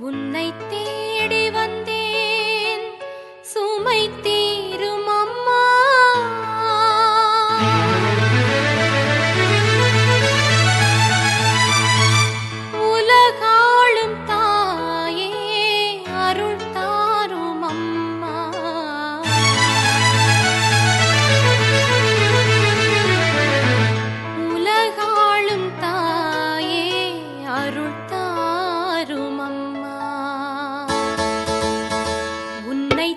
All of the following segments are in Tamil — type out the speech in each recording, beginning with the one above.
உன்னை தேடி வந்தேன். சுமை தே உன்னை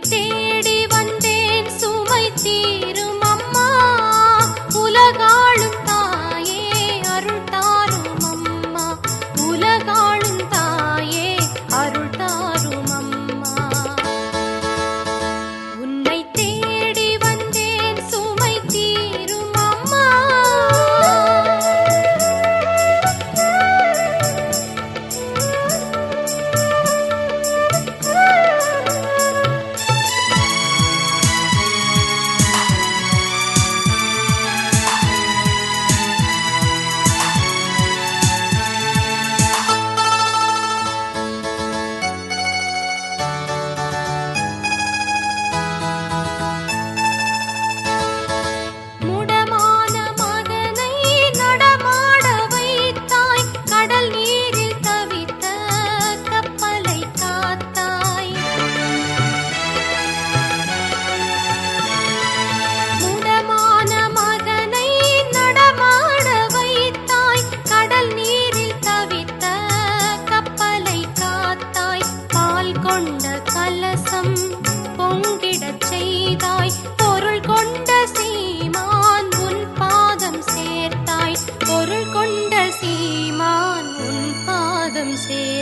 así.